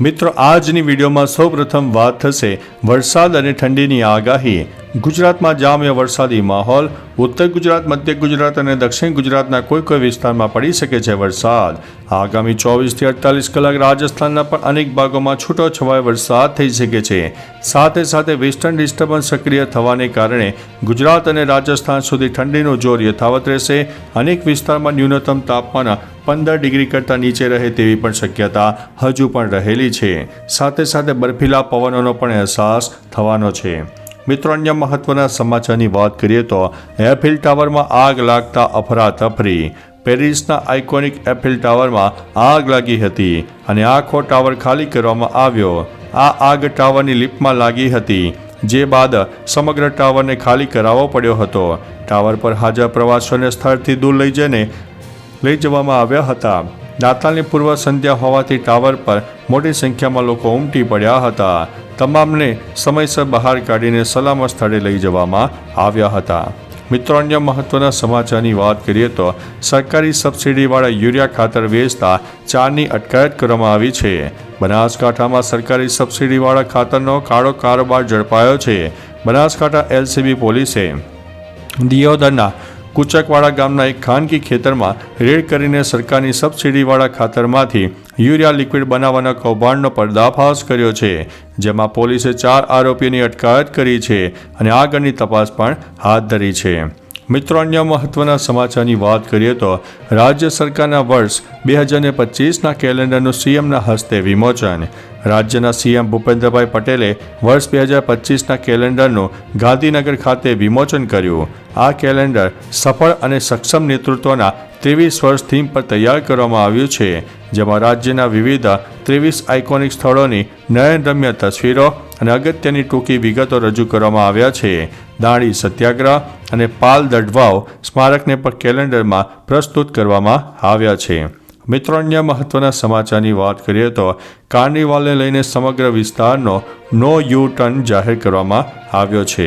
મિત્રો આજની વિડીયોમાં સૌપ્રથમ વાત થશે વરસાદ અને ઠંડીની આગાહી. ગુજરાતમાં જામ્ય વરસાદી માહોલ, ઉત્તર ગુજરાત, મધ્ય ગુજરાત અને દક્ષિણ ગુજરાતના કોઈ કોઈ વિસ્તારમાં પડી શકે છે વરસાદ. આગામી ચોવીસથી અડતાલીસ કલાક રાજસ્થાનના પણ અનેક ભાગોમાં છૂટો છવાયો વરસાદ થઈ શકે છે. સાથે સાથે વેસ્ટર્ન ડિસ્ટર્બન્સ સક્રિય થવાને કારણે ગુજરાત અને રાજસ્થાન સુધી ઠંડીનું જોર યથાવત રહેશે. અનેક વિસ્તારમાં ન્યૂનતમ તાપમાન પંદર ડિગ્રી કરતાં નીચે રહે તેવી પણ શક્યતા હજુ પણ રહેલી છે. સાથે સાથે બર્ફીલા પવનોનો પણ અહેસાસ થવાનો છે. મિત્રો અન્ય મહત્વના સમાચારની વાત કરીએ તો એફિલ ટાવરમાં આગ લાગતા અફરાતફરી. પેરિસના આઇકોનિક એફિલ ટાવરમાં આગ લાગી હતી અને આખો ટાવર ખાલી કરવામાં આવ્યો. આ આગ ટાવરની લિફ્ટમાં લાગી હતી, જે બાદ સમગ્ર ટાવરને ખાલી કરાવવો પડ્યો હતો. ટાવર પર હાજર પ્રવાસીઓને સ્થળથી દૂર લઈ જઈને લઈ જવામાં આવ્યા હતા. નાતાલની પૂર્વ સંધ્યા હોવાથી ટાવર પર મોટી સંખ્યામાં લોકો ઉમટી પડ્યા હતા. તમામને સમયસર બહાર કાઢીને સલામત સ્થળે લઈ જવામાં આવ્યા હતા. મિત્રો, અન્ય મહત્વના સમાચારની વાત કરીએ તો સરકારી સબસિડીવાળા યુરિયા ખાતર વેચતા ચારની અટકાયત કરવામાં આવી છે. બનાસકાંઠામાં સરકારી સબસિડીવાળા ખાતરનો કાળો કારોબાર ઝડપાયો છે. બનાસકાંઠા એલસીબી પોલીસે દિયોદરના કુચકવાડા ગામના એક ખાનગી ખેતરમાં રેડ કરીને સરકારની સબસિડીવાળા ખાતરમાંથી યુરિયા લિક્વિડ બનાવવાના કૌભાંડનો પર્દાફાશ કર્યો છે, જેમાં પોલીસે ચાર આરોપીઓની અટકાયત કરી છે અને આગળની તપાસ પણ હાથ ધરી છે. મિત્રો, અન્ય મહત્વના સમાચારની વાત કરીએ તો રાજ્ય સરકારના વર્ષ બે હજાર પચીસના કેલેન્ડરનું સીએમના હસ્તે વિમોચન. રાજ્યના સીએમ ભૂપેન્દ્રભાઈ પટેલે વર્ષ બે હજાર પચીસના કેલેન્ડરનું ગાંધીનગર ખાતે વિમોચન કર્યું. આ કેલેન્ડર સફળ અને સક્ષમ નેતૃત્વના ત્રેવીસ વર્ષ થીમ પર તૈયાર કરવામાં આવ્યું છે, જેમાં રાજ્યના વિવિધ ત્રેવીસ આઇકોનિક સ્થળોની નયનરમ્ય તસવીરો અને અગત્યની ટૂંકી વિગતો રજૂ કરવામાં આવ્યા છે. દાણી સત્યાગ્રહ અને પાલ દડવાઓ સ્મારકને પણ કેલેન્ડરમાં પ્રસ્તુત કરવામાં આવ્યા છે. મિત્રો, અન્ય મહત્વના સમાચારની વાત કરીએ તો કાર્નિવાલને લઈને સમગ્ર વિસ્તારનો નો યુ ટર્ન જાહેર કરવામાં આવ્યો છે.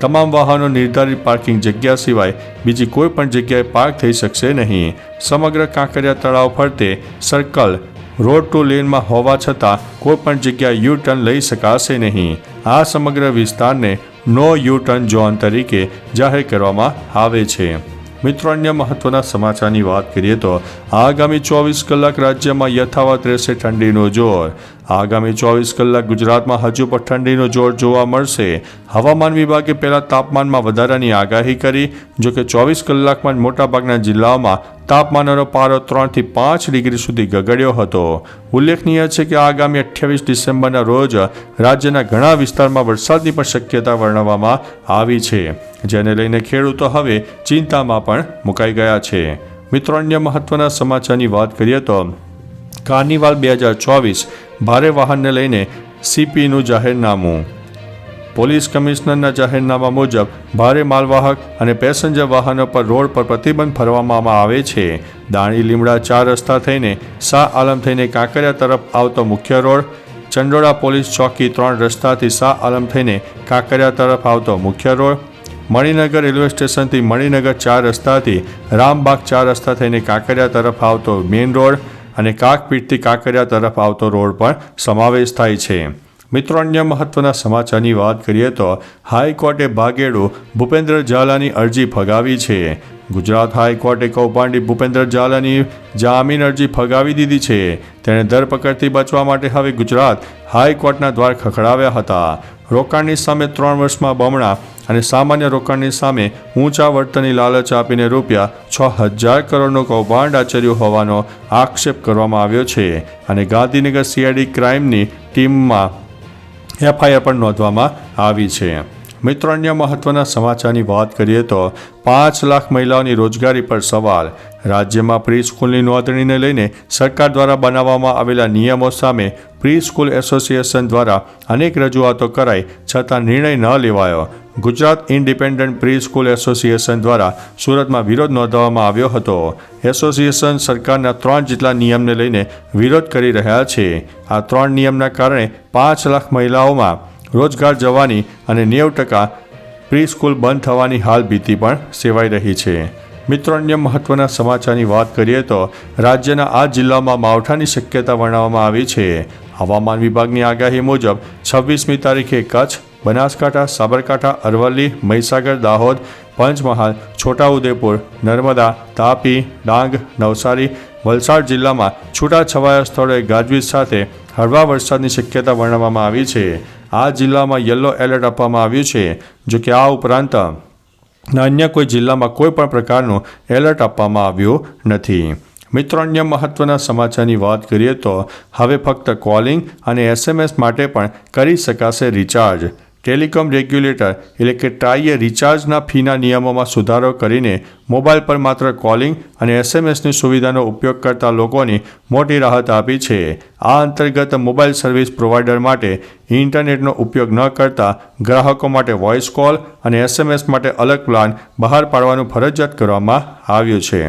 તમામ વાહનો નિર્ધારિત પાર્કિંગ જગ્યા સિવાય બીજી કોઈ પણ જગ્યાએ પાર્ક થઈ શકશે નહીં. સમગ્ર કાંકરિયા તળાવ ફરતે સર્કલ રોડ ટુ લેનમાં હોવા છતાં કોઈ પણ જગ્યાએ યુ ટર્ન લઈ શકાશે નહીં. આ સમગ્ર વિસ્તારને નો યુ ટર્ન ઝોન તરીકે જાહેર કરવામાં આવે છે. મિત્રો અન્ય મહત્વના સમાચારની વાત કરીએ તો આગામી ચોવીસ કલાક રાજ્યમાં યથાવત રહેશે ઠંડીનો જોર. આગામી ચોવીસ કલાક ગુજરાતમાં હજુ પણ ઠંડીનો જોર જોવા મળશે. હવામાન વિભાગે પહેલાં તાપમાનમાં વધારાની આગાહી કરી, જો કે ચોવીસ કલાકમાં મોટાભાગના જિલ્લાઓમાં તાપમાનનો પારો ત્રણથી પાંચ ડિગ્રી સુધી ગગડ્યો હતો. ઉલ્લેખનીય છે કે આગામી અઠ્યાવીસ ડિસેમ્બરના રોજ રાજ્યના ઘણા વિસ્તારમાં વરસાદની પણ શક્યતા વર્ણવવામાં આવી છે. જેને લઈને ખેડૂતો હવે ચિંતામાં પણ મુકાઈ ગયા છે. મિત્રો, અન્ય મહત્વના સમાચારની વાત કરીએ તો કાર્નિવાલ બે હજાર ચોવીસ ભારે વાહનને લઈને સીપીનું જાહેરનામું. પોલીસ કમિશનરના જાહેરનામા મુજબ ભારે માલવાહક અને પેસેન્જર વાહનો પર રોડ પર પ્રતિબંધ ફરવામાં આવે છે. દાણી, લીમડા, ચાર રસ્તા થઈને શાહ આલમ થઈને કાંકરિયા તરફ આવતો મુખ્ય રોડ, ચંડોળા પોલીસ ચોકી ત્રણ રસ્તાથી શાહ આલમ થઈને કાંકરિયા તરફ આવતો મુખ્ય રોડ મણિનગર રેલવે સ્ટેશનથી મણિનગર ચાર રસ્તાથી રામબાગ ચાર રસ્તા થઈને કાંકરિયા તરફ આવતો મેઇન રોડ અને કાકપીઠથી કાંકરિયા તરફ આવતો રોડ પણ સમાવેશ થાય છે. મિત્રો, અન્ય મહત્વના સમાચારની વાત કરીએ તો હાઈકોર્ટે ભાગેડુ ભૂપેન્દ્ર ઝાલાની અરજી ફગાવી છે. ગુજરાત હાઈકોર્ટે કૌભાંડી ભૂપેન્દ્ર ઝાલાની જામીન અરજી ફગાવી દીધી છે. તેણે ધરપકડથી બચવા માટે હવે ગુજરાત હાઈકોર્ટના દ્વાર ખખડાવ્યા હતા. રોકાણની સામે ત્રણ વર્ષમાં બમણા અને સામાન્ય રોકાણની સામે ઊંચા વર્તનની લાલચ આપીને રૂપિયા છ હજાર કરોડનો કૌભાંડ આચર્યું હોવાનો આક્ષેપ કરવામાં આવ્યો છે અને ગાંધીનગર સીઆઈડી ક્રાઇમની ટીમમાં એફઆઈઆર પણ નોંધવામાં આવી છે. મિત્રો અન્ય મહત્વના સમાચારની વાત કરીએ તો પાંચ લાખ મહિલાઓની રોજગારી પર સવાલ. રાજ્યમાં પ્રી સ્કૂલની નોંધણીને લઈને સરકાર દ્વારા બનાવવામાં આવેલા નિયમો સામે પ્રી સ્કૂલ એસોસિએશન દ્વારા અનેક રજૂઆતો કરાઈ છતાં નિર્ણય ન લેવાયો. Gujarat independent pre school association દ્વારા સુરતમાં વિરોધ નોંધાવવામાં આવ્યો હતો. એસોસિએશન સરકારના ત્રણ જેટલા નિયમને લઈને વિરોધ કરી રહ્યા છે. આ ત્રણ નિયમના કારણે પાંચ લાખ મહિલાઓમાં રોજગાર જવાની અને નેવું ટકા પ્રી સ્કૂલ બંધ થવાની હાલ ભીતિ પણ સેવાઈ રહી છે. મિત્રો, અન્ય મહત્વના સમાચારની વાત કરીએ તો રાજ્યના આ જિલ્લામાં માવઠાની શક્યતા વર્ણવવામાં આવી છે. હવામાન વિભાગની આગાહી મુજબ છવ્વીસમી તારીખે કચ્છ, બનાસકાંઠા, સાબરકાંઠા, અરવલ્લી, મહીસાગર, દાહોદ, પંચમહાલ, છોટાઉદેપુર, નર્મદા, તાપી, ડાંગ, નવસારી, વલસાડ જિલ્લામાં છૂટાછવાયા સ્થળોએ ગાજવીજ સાથે હળવા વરસાદની શક્યતા વર્ણવવામાં આવી છે. આ જિલ્લામાં યલો એલર્ટ આપવામાં આવ્યું છે. જો કે આ ઉપરાંત અન્ય કોઈ જિલ્લામાં કોઈ પણ પ્રકારનું એલર્ટ આપવામાં આવ્યું નથી. મિત્રો, અન્ય મહત્વના સમાચારની વાત કરીએ તો હવે ફક્ત કોલિંગ અને એસએમએસ માટે પણ કરી શકાશે રિચાર્જ. ટેલિકોમ રેગ્યુલેટર એટલે કે ટ્રાઈએ રિચાર્જના ફીના નિયમોમાં સુધારો કરીને મોબાઈલ પર માત્ર કોલિંગ અને એસએમએસની સુવિધાનો ઉપયોગ કરતા લોકોની મોટી રાહત આપી છે. આ અંતર્ગત મોબાઈલ સર્વિસ પ્રોવાઈડર માટે ઇન્ટરનેટનો ઉપયોગ ન કરતા ગ્રાહકો માટે વોઇસ કોલ અને એસએમએસ માટે અલગ પ્લાન બહાર પાડવાનું ફરજિયાત કરવામાં આવ્યું છે.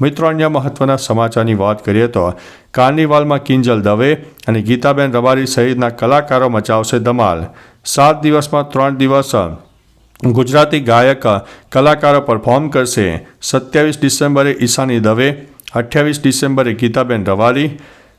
મિત્રો, અન્ય મહત્વના સમાચારની વાત કરીએ તો કાર્નિવાલમાં કિંજલ દવે અને ગીતાબેન રબારી સહિતના કલાકારો મચાવશે ધમાલ. સાત દિવસમાં ત્રણ દિવસ ગુજરાતી ગાયક, કલાકારો પરફોર્મ કરશે. સત્યાવીસ ડિસેમ્બરે ઈશાની દવે, અઠ્યાવીસ ડિસેમ્બરે ગીતાબેન રવારી,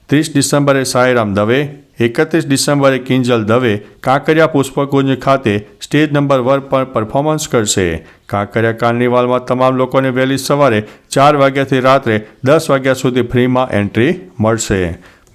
ત્રીસ ડિસેમ્બરે સાંઈરામ દવે, એકત્રીસ ડિસેમ્બરે કિંજલ દવે, કાંકરિયા પુષ્પકુંજ ખાતે સ્ટેજ નંબર વન પર પરફોર્મન્સ કરશે. કાંકરિયા કાર્નિવાલમાં તમામ લોકોને વહેલી સવારે ચાર વાગ્યાથી રાત્રે દસ વાગ્યા સુધી ફ્રીમાં એન્ટ્રી મળશે.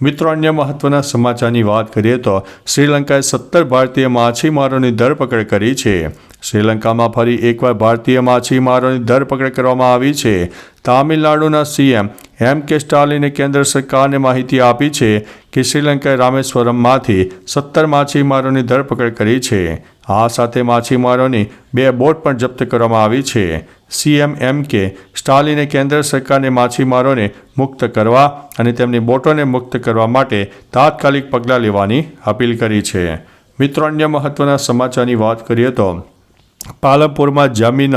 મિત્રો, અન્ય મહત્વના સમાચારની વાત કરીએ તો શ્રીલંકાએ સત્તર ભારતીય માછીમારોની ધરપકડ કરી છે. શ્રીલંકામાં ફરી એકવાર ભારતીય માછીમારોની ધરપકડ કરવામાં આવી છે. તામિલનાડુના સીએમ એમ કે સ્ટાલિને કેન્દ્ર સરકારને માહિતી આપી છે કે શ્રીલંકાએ રામેશ્વરમમાંથી સત્તર માછીમારોની ધરપકડ કરી છે. આ સાથે માછીમારોની બે બોટ પણ જપ્ત કરવામાં આવી છે. સીએમ એમ કે સ્ટાલિને કેન્દ્ર સરકારને માછીમારોને મુક્ત કરવા અને તેમની બોટોને મુક્ત કરવા માટે તાત્કાલિક પગલાં લેવાની અપીલ કરી છે. મિત્રો, અન્ય મહત્વના સમાચારની વાત કરીએ તો પાલનપુરમાં જમીન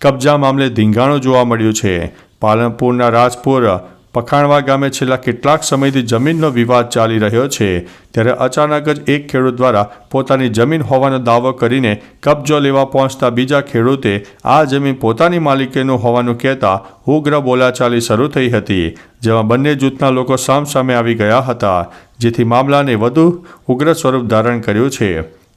કબજા મામલે ધીંગાણું જોવા મળ્યું છે. પાલનપુરના રાજપુર પખાણવા ગામે છેલ્લા કેટલાક સમયથી જમીનનો વિવાદ ચાલી રહ્યો છે. ત્યારે અચાનક જ એક ખેડૂત દ્વારા પોતાની જમીન હોવાનો દાવો કરીને કબજો લેવા પહોંચતા બીજા ખેડૂતે, આ જમીન પોતાની માલિકીનું હોવાનું કહેતા ઉગ્ર બોલાચાલી શરૂ થઈ હતી, જેમાં બંને જૂથના લોકો સામસામે આવી ગયા હતા, જેથી મામલાને વધુ ઉગ્ર સ્વરૂપ ધારણ કર્યું છે.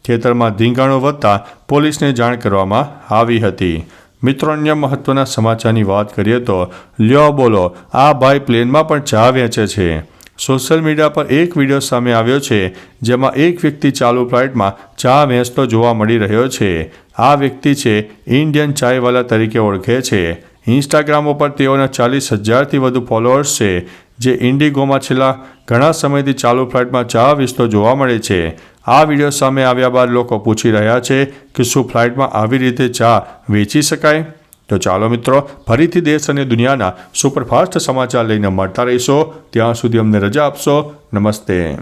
ખેતરમાં ધીંગાણો વધતા પોલીસને જાણ કરવામાં આવી હતી. મિત્રો અન્ય મહત્વના સમાચારની વાત કરીએ તો લ્યો બોલો, આ ભાઈ પ્લેનમાં પણ ચા વેચે છે. સોશિયલ મીડિયા પર એક વીડિયો સામે આવ્યો છે, જેમાં એક વ્યક્તિ ચાલુ ફ્લાઇટમાં ચા વેચતો જોવા મળી રહ્યો છે. આ વ્યક્તિ છે, ઇન્ડિયન ચાયવાલા તરીકે ઓળખે છે. ઇન્સ્ટાગ્રામ ઉપર તેઓના ચાલીસ હજારથી વધુ ફોલોઅર્સ છે. જે ઇન્ડિગોમાં છેલ્લા ઘણા સમયથી ચાલુ ફ્લાઇટમાં ચા વિસ્તો જોવા મળે છે. આ વીડિયો સામે આવ્યા બાદ લોકો પૂછી રહ્યા છે કે શું ફ્લાઇટમાં આવી રીતે ચા વેચી શકાય? તો ચાલો મિત્રો, ફરીથી દેશ અને દુનિયાના સુપરફાસ્ટ સમાચાર લઈને મળતા રહીશો. ત્યાં સુધી અમને રજા આપશો. નમસ્તે.